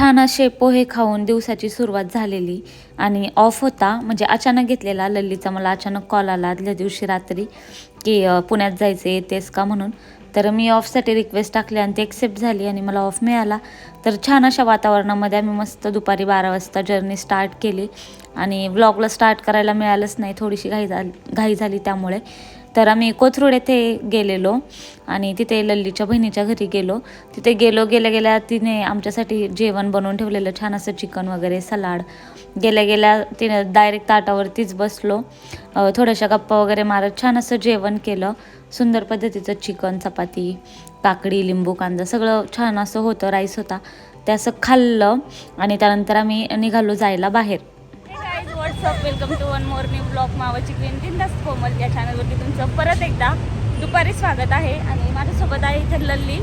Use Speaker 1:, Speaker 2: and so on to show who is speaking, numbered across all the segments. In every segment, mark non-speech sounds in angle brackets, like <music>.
Speaker 1: छान असे पोहे खाऊन दिवसाची सुरुवात झालेली आणि ऑफ होता. म्हणजे अचानक घेतलेला लल्लीचा मला अचानक कॉल आला आदल्या दिवशी रात्री की पुण्यात जायचं येतेस का म्हणून. तर मी ऑफसाठी रिक्वेस्ट टाकली आणि ती एक्सेप्ट झाली आणि मला ऑफ मिळाला. तर छान अशा वातावरणामध्ये आम्ही मस्त दुपारी बारा वाजता जर्नी स्टार्ट केली. आणि व्लॉगला स्टार्ट करायला मिळालंच नाही. थोडीशी घाई झाली घाई झाली त्यामुळे. तर आम्ही कोथरूड येथे गेलेलो आणि तिथे लल्लीच्या बहिणीच्या घरी गेलो. तिथे गेलो गेल्या गेल्या तिने आमच्यासाठी जेवण बनवून ठेवलेलं छान असं चिकन वगैरे सलाड. गेल्या गेल्या तिने डायरेक्ट ताटावरतीच बसलो. थोड्याशा गप्पा वगैरे मारत छान असं जेवण केलं. सुंदर पद्धतीचं चिकन चपाती काकडी लिंबू कांदा सगळं छान असं होतं राईस होता. ते असं खाल्लं आणि त्यानंतर आम्ही निघालो जायला बाहेर.
Speaker 2: Guys what's up welcome to one more new blog मावाची queen बिंदास कोमल या चॅनलवरती तुमचं परत एकदा दुपारी स्वागत आहे. आणि माझ्यासोबत आहे इथे लल्ली.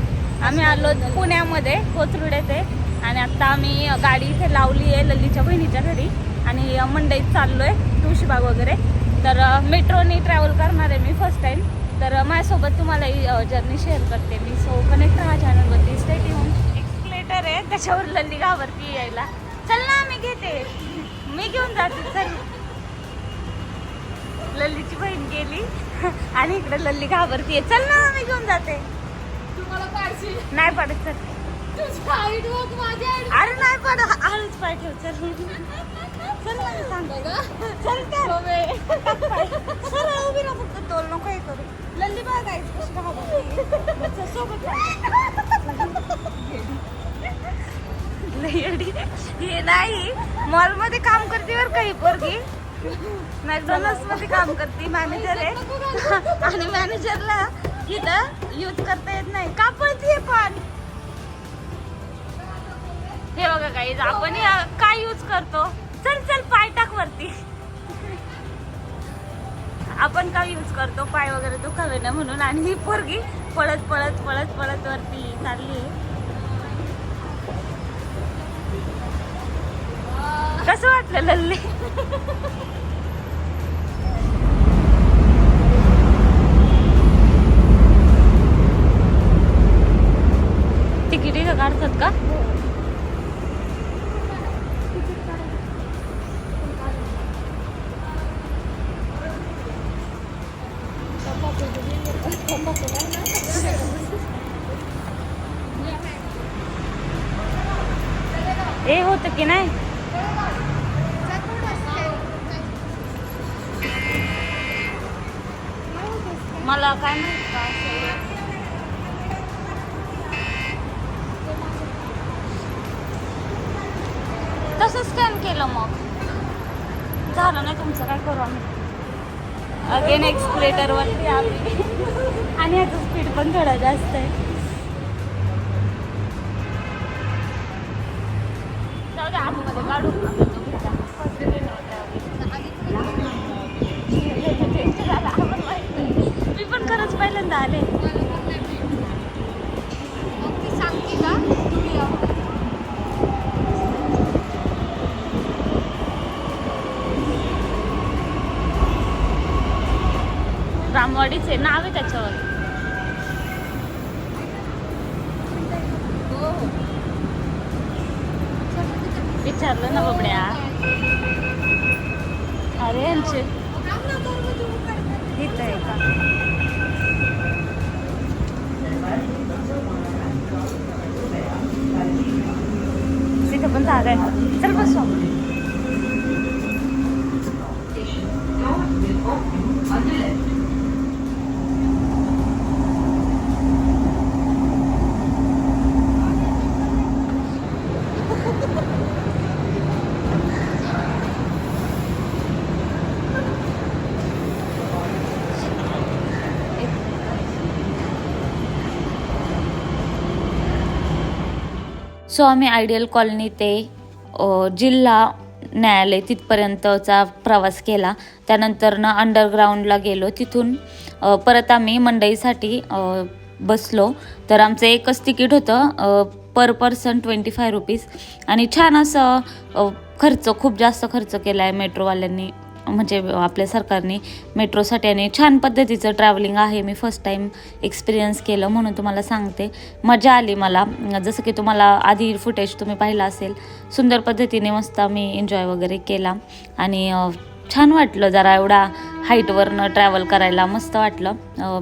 Speaker 2: आम्ही आलो पुण्यामध्ये कोथरूड येथे आणि आत्ता आम्ही गाडी इथे लावली आहे लल्लीच्या बहिणीच्या घरी. आणि मंडईत चाललो आहे तुळशीबाग वगैरे. तर मेट्रोने ट्रॅव्हल करणार आहे मी फर्स्ट टाईम तर माझ्यासोबत तुम्हाला जर्नी शेअर करते मी. सो कनेक्ट राहा चॅनलवरती स्टेट येऊन एक्सप्लेटर आहे. त्याच्यावर लल्ली घाबरती यायला. चल ना मी घेते. मी घेऊन जाते चल. लल्लीची बहीण गेली. आणि इकडे लल्ली घाबरतीये. चल ना मी घेऊन जाते.
Speaker 3: तुम्हाला पाहिजे.
Speaker 2: नाही पडत चल. अरे नाही पड हळूच पाय ठेव चल. चल ना मी सांगते. चल. सरळ उभी राहा फक्त तोल नको हे करू. लल्ली बघायचं कशी सोबत लई हे नाही. मॉलमध्ये काम करते बर काही पोरगी? मॅकडॉनल्ड्समध्ये काम करते मॅनेजर आहे. आणि मॅनेजरला इथं यूज करता येत नाही. का पळते पण? हे बघा काही आपण काय यूज करतो? चल चल पाय टाक वरती. आपण काय यूज करतो? पाय वगैरे दुखावे ना म्हणून. आणि ही पोरगी पळत पळत पळत पळत वरती चालली. कसं वाटलं लल्ली? तिकीट काढतात का? ए होतं की नाही? मला काय माहीत का असेल. तसं स्कॅन केलं मग. झालं नाही तुमचं काय करू आम्ही? अगेन एक्सप्लेटर वरती आम्ही आणि ह्याचं स्पीड पण थोडा जास्त आहे. जाऊ दे आतमध्ये काढू नका तुम्ही जा. मी पण खरंच पहिल्यांदा आले
Speaker 3: ती सांगते का तुम्ही या.
Speaker 2: रामवाडीचे नाव आहे त्याच्यावर. विचारलं ना बबड्या. अरे यांचे.
Speaker 3: थांब
Speaker 2: आहे का? तिथं पण जागा आहे. चल बसू
Speaker 1: सो आम्ही आयडियल कॉलनी ते जिल्हा न्यायालय तिथपर्यंतचा प्रवास केला. त्यानंतर ना अंडरग्राऊंडला गेलो. तिथून परत आम्ही मंडईसाठी बसलो. तर आमचं एकच तिकीट होतं per person twenty five rupees आणि छान असं खर्च खूप जास्त खर्च केला आहे मेट्रोवाल्यांनी. म्हणजे आपल्या सरकारने मेट्रोसाठी आणि छान पद्धतीचं ट्रॅव्हलिंग आहे. मी फर्स्ट टाईम एक्सपिरियन्स केलं म्हणून तुम्हाला सांगते. मजा आली मला. जसं की तुम्हाला आधी फुटेज तुम्ही पाहिलं असेल. सुंदर पद्धतीने मस्त मी एन्जॉय वगैरे केला. आणि छान वाटलं जरा एवढा हाईटवरनं ट्रॅव्हल करायला मस्त वाटलं.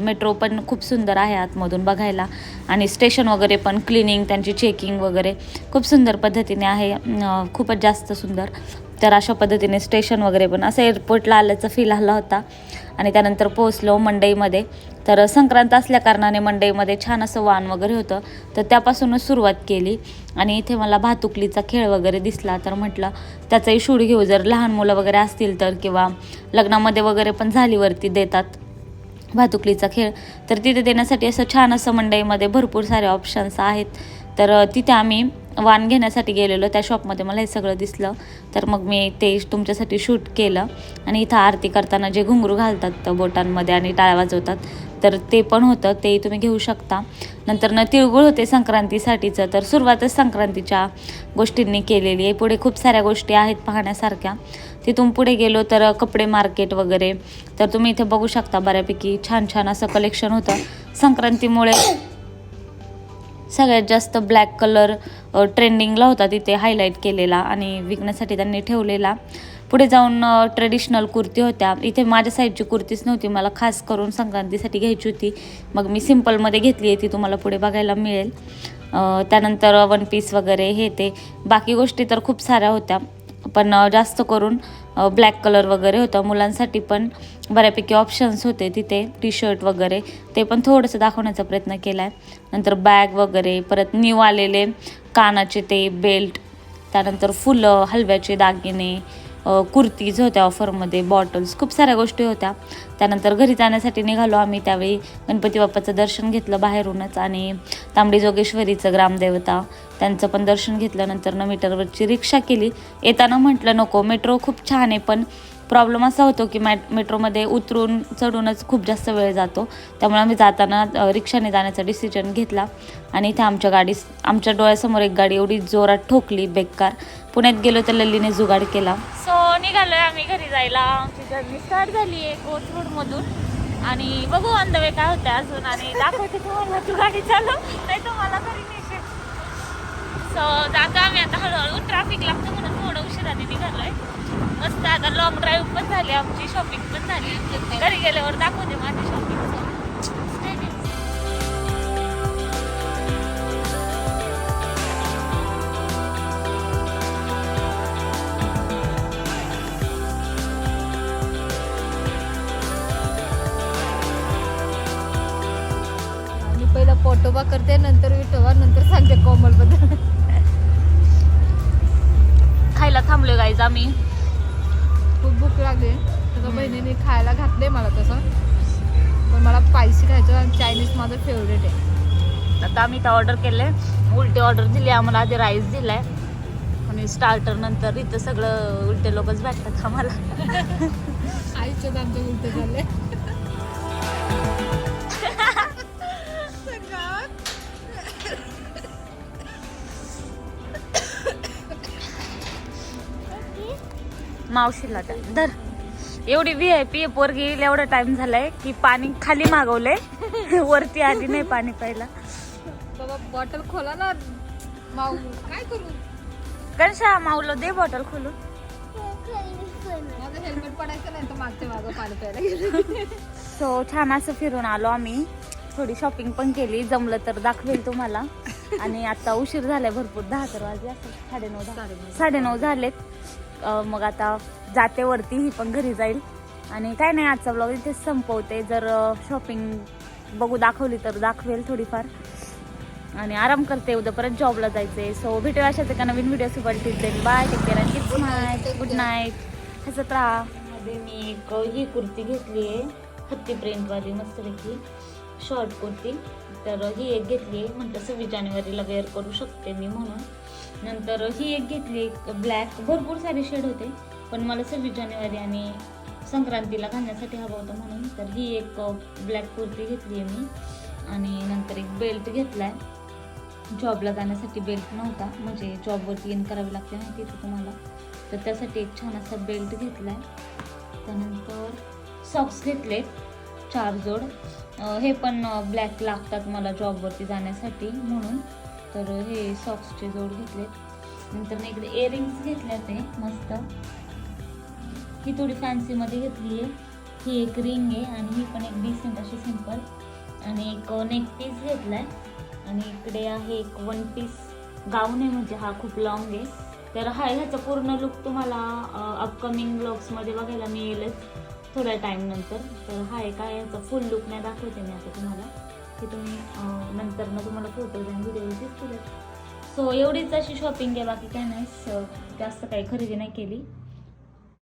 Speaker 1: मेट्रो पण खूप सुंदर आहे आतमधून बघायला. आणि स्टेशन वगैरे पण क्लिनिंग त्यांची चेकिंग वगैरे खूप सुंदर पद्धतीने आहे. खूपच जास्त सुंदर. तर अशा पद्धतीने स्टेशन वगैरे पण असं एअरपोर्टला आल्याचा फील आला होता. आणि त्यानंतर पोहोचलो मंडईमध्ये. तर संक्रांत असल्याकारणाने मंडईमध्ये छान असं वाण वगैरे होतं. तर त्यापासूनच सुरुवात केली. आणि इथे मला भातुकलीचा खेळ वगैरे दिसला. तर म्हटलं त्याचाही शूट घेऊ. जर लहान मुलं वगैरे असतील तर किंवा लग्नामध्ये वगैरे पण झालीवरती देतात भातुकलीचा खेळ. तर तिथे देण्यासाठी असं छान असं मंडईमध्ये भरपूर सारे ऑप्शन्स आहेत. तर तिथे आम्ही वाण घेण्यासाठी गेलेलो. त्या शॉपमध्ये मला हे सगळं दिसलं. तर मग मी ते तुमच्यासाठी शूट केलं. आणि इथं आरती करताना जे घुंगरू घालतात बोटांमध्ये आणि टाळ्या वाजवतात तर ते पण होतं. ते तुम्ही घेऊ शकता. नंतर न तिळगुळ होते संक्रांतीसाठीचं. तर सुरुवातच संक्रांतीच्या गोष्टींनी केलेली आहे. पुढे खूप साऱ्या गोष्टी आहेत पाहण्यासारख्या. तिथून पुढे गेलो तर कपडे मार्केट वगैरे. तर तुम्ही इथे बघू शकता बऱ्यापैकी छान छान असं कलेक्शन होतं. संक्रांतीमुळे सगळ्यात जास्त ब्लॅक कलर ट्रेंडिंगला होता तिथे हायलाईट केलेला आणि विकण्यासाठी त्यांनी ठेवलेला. पुढे जाऊन ट्रेडिशनल कुर्ती होत्या. इथे माझ्या साईजची कुर्तीच नव्हती. मला खास करून संक्रांतीसाठी घ्यायची होती. मग मी सिम्पलमध्ये घेतली आहे. ती तुम्हाला पुढे बघायला मिळेल. त्यानंतर वन पीस वगैरे हे ते. बाकी गोष्टी तर खूप साऱ्या होत्या. पण जास्त करून ब्लॅक कलर वगैरे होता मुलांसाठी पण. बऱ्यापैकी ऑप्शन्स होते तिथे टी शर्ट वगैरे ते पण थोडंसं दाखवण्याचा प्रयत्न केला आहे नंतर बॅग वगैरे परत न्यू आलेले कानाचे ते बेल्ट त्यानंतर फुलं हलव्याचे दागिने कुर्तीज होत्या ऑफरमध्ये बॉटल्स खूप साऱ्या गोष्टी होत्या. त्यानंतर घरी जाण्यासाठी निघालो आम्ही त्यावेळी. गणपती बाप्पाचं दर्शन घेतलं बाहेरूनच आणि तांबडी जोगेश्वरीचं ग्रामदेवता त्यांचं पण दर्शन घेतलं न मीटरवरची रिक्षा केली. येताना म्हटलं नको मेट्रो खूप छान आहे पण प्रॉब्लेम असा होतो की मॅट मेट्रोमध्ये उतरून चढूनच खूप जास्त वेळ जातो. त्यामुळे आम्ही जाताना रिक्षाने जाण्याचा डिसिजन घेतला. आणि इथे आमच्या गाडी आमच्या डोळ्यासमोर एक गाडी एवढी जोरात ठोकली बेकार. पुण्यात गेलो तर लल्लीने जुगाड केला.
Speaker 2: सो निघालोय आम्ही घरी जायला. आमची जर्नी स्टार्ट झाली आहे कोथरूड आणि बघू ऑन द वे काय होतं अजून. आणि दाखवते तुम्हाला तू गाडी चालू नाही तुम्हाला घरी सो जातो आम्ही आता हळूहळू ट्रॅफिक लागतं म्हणून थोडं उशिराने निघालोय. मस्त आता लॉंग ड्राईव्ह पण झाली आमची शॉपिंग पण झाली. घरी गेल्यावर दाखवते माझी शॉपिंग
Speaker 3: पहिला पोटोबा करते नंतर विठोबा नंतर सांगते कोमलबद्दल
Speaker 2: खायला थांबलोय गाईज आम्ही.
Speaker 3: खूप भूक लागली. त्याच्या बहिणीने खायला घातले मला तसं. पण मला स्पायसी खायचं आणि चायनीज माझं फेवरेट आहे.
Speaker 2: आता आम्ही इथं ऑर्डर केले उलटे ऑर्डर दिली आम्हाला आधी राईस दिलाय. आणि स्टार्टर नंतर इथं सगळं उलटे लोकच भेटतात आम्हाला. <laughs>
Speaker 3: आईचं आमचं उलट झालंय
Speaker 2: मावशीला द्या. धर. एवढी व्ही आय पी पोरगी एवढा टाइम झालाय की पाणी खाली मागवलंय. <laughs> वरती आधी नाही पाणी प्यायला.
Speaker 3: बाबा बॉटल खोला ना. माऊ काय करू?
Speaker 2: गणशा माऊला दे बॉटल खोलून.
Speaker 3: माझं हेल्मेट पडायचं नाही तर मागच्या मागं पाणी प्यायला गेलं.
Speaker 2: सो छान असं फिरून आलो आम्ही. थोडी शॉपिंग पण केली जमलं तर दाखवेल तुम्हाला. आणि आता उशीर झालाय भरपूर दहा तर वाजले असं साडेनऊ दहा. साडेनऊ झालेत. मग आता जाते वरती ही पण घरी जाईल. आणि काय नाही आजचा ब्लॉग इथेच संपवते. जर शॉपिंग बघू दाखवली तर दाखवेल थोडीफार. आणि आराम करते उद्या परत जॉबला जायचे सो भेटूया अशाच एका नवीन व्हिडिओ सोबत. टिप बाय टेक केअर आणि गुड नाईट गुड नाईट हसत राहा. मध्ये मी एक ही कुर्ती घेतली आहे. हत्ती प्रिंटवाली मस्तपैकी. शॉर्ट कुर्ती. तर ही एक घेतली आहे. म्हटलं सव्वीस जानेवारीला वेअर करू शकते मी म्हणून. नंतर ही एक घेतली एक ब्लॅक भरपूर सारे शेड होते पण मला सव्वीस जानेवारी आणि संक्रांतीला घालण्यासाठी हवं होतं म्हणून. तर ही एक ब्लॅक कुर्ती घेतली आहे मी. आणि नंतर एक बेल्ट घेतला आहे जॉबला जाण्यासाठी बेल्ट नव्हता म्हणजे जॉबवरती इन करावी लागते माहिती तिथं तुम्हाला? तर त्यासाठी एक छान असा बेल्ट घेतला आहे
Speaker 1: त्यानंतर सॉक्स घेतले चार जोड. हे पण ब्लॅक लागतात मला जॉबवरती जाण्यासाठी म्हणून. तर हे सॉक्सचे जोड घेतले नंतर मी इकडे इयरिंग्स घेतल्या ते मस्त. ही थोडी फॅन्सीमध्ये घेतली आहे. ही एक रिंग आहे आणि ही पण एक डिसेंट अशी सिंपल आणि एक नेक पीस घेतला आहे आणि इकडे आहे एक वन पीस गाऊन आहे म्हणजे हा खूप लॉंग आहे. तर हा ह्याचा पूर्ण लुक तुम्हाला uh, अपकमिंग ब्लॉग्समध्ये बघायला मिळेलच थोड्या टाईमनंतर तर हा आहे काय ह्याचा फुल लुक नाही दाखवते मी आता तुम्हाला. की तुम्ही नंतर ना तुम्हाला फोटोज आणि व्हिडिओ दिसतील. सो एवढीच अशी शॉपिंग आहे बाकी काय नाही. जास्त काही खरेदी नाही केली.